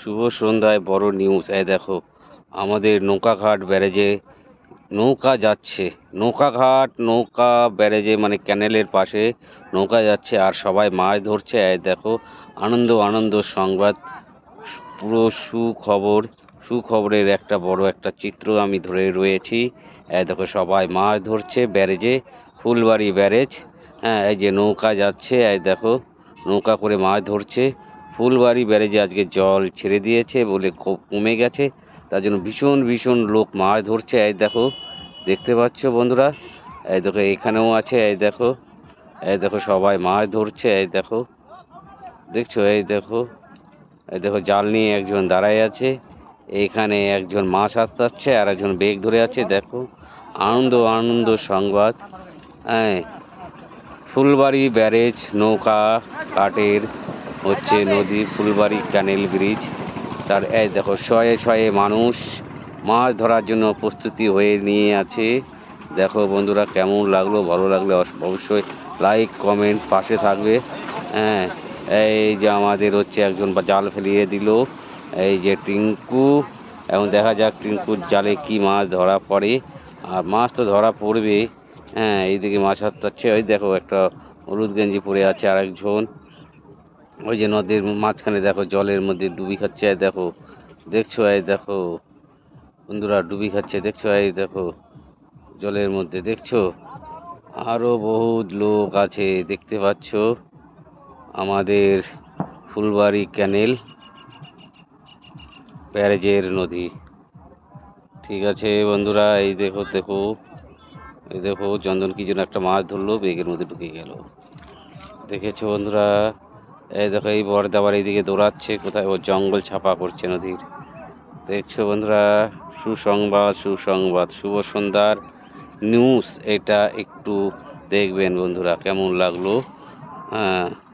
শুভ সন্ধ্যায় বড় নিউজ এই দেখো, আমাদের নৌকাঘাট ব্যারেজে নৌকা যাচ্ছে। নৌকাঘাট, নৌকা ব্যারেজে মানে ক্যানেলের পাশে নৌকা যাচ্ছে আর সবাই মাছ ধরছে। এই দেখো, আনন্দ আনন্দ সংবাদ। পুরো সুখবর, সুখবরের একটা বড় একটা চিত্র আমি ধরে রয়েছি। এই দেখো, সবাই মাছ ধরছে ব্যারেজে, ফুলবাড়ি ব্যারেজ। হ্যাঁ এই যে নৌকা যাচ্ছে, এই দেখো, নৌকা করে মাছ ধরছে। ফুলবাড়ি ব্যারেজে আজকে জল ছেড়ে দিয়েছে, বলে খুব কমে গেছে। তার জন্য ভীষণ ভীষণ লোক মাছ ধরছে। এই দেখো, দেখতে পাচ্ছ বন্ধুরা? এই দেখো, এখানেও আছে, এই দেখো। এই দেখো, সবাই মাছ ধরছে, এই দেখো। দেখছ? এই দেখো এই দেখো, জাল নিয়ে একজন দাঁড়ায় আছে। এইখানে একজন মাছ আসতে আসছে আর একজন বেগ ধরে আছে, দেখো। আনন্দ আনন্দ সংবাদ। হ্যাঁ ফুলবাড়ি ব্যারেজ নৌকা কাটের হচ্ছে নদী, ফুলবাড়ি ক্যানেল ব্রিজ তার এই দেখো, শয়ে শয়ে মানুষ মাছ ধরার জন্য প্রস্তুতি হয়ে নিয়ে আছে। দেখো বন্ধুরা, কেমন লাগল? ভালো লাগলে অবশ্যই লাইক কমেন্ট পাশে থাকবে। হ্যাঁ এই যে আমাদের হচ্ছে একজন জাল ফেলিয়ে দিল, এই যে টিঙ্কু। এবং দেখা যাক টিঙ্কুর জালে কি মাছ ধরা পড়ে। আর মাছ তো ধরা পড়বে। হ্যাঁ এইদিকে মাছ হাতাচ্ছে ওই দেখো একটা হলুদ গেঞ্জি পরে আছে আরেকজন। ওই যে নদীর মাঝখানে দেখো, জলের মধ্যে ডুবি খাচ্ছে, এই দেখো, দেখছ, এই দেখো, বন্ধুরা ডুবি খাচ্ছে, দেখছ, এই দেখো, জলের মধ্যে দেখছ, আরও বহুত লোক আছে, দেখতে পাচ্ছ, আমাদের ফুলবাড়ি ক্যানেল, ব্যারেজের নদী, ঠিক আছে বন্ধুরা, এই দেখো দেখো, এই দেখো, চন্দন কি যেন একটা মাছ ধরলো, বেগের মধ্যে ঢুকে গেল, দেখেছ বন্ধুরা? এই দেখো, এই বরদাবার এইদিকে দৌড়াচ্ছে, কোথায় ও জঙ্গল ছাপা করছে নদীর। দেখছ বন্ধুরা, সুসংবাদ সুসংবাদ, শুভ সন্ধ্যার নিউজ এটা একটু দেখবেন বন্ধুরা, কেমন লাগল? হ্যাঁ।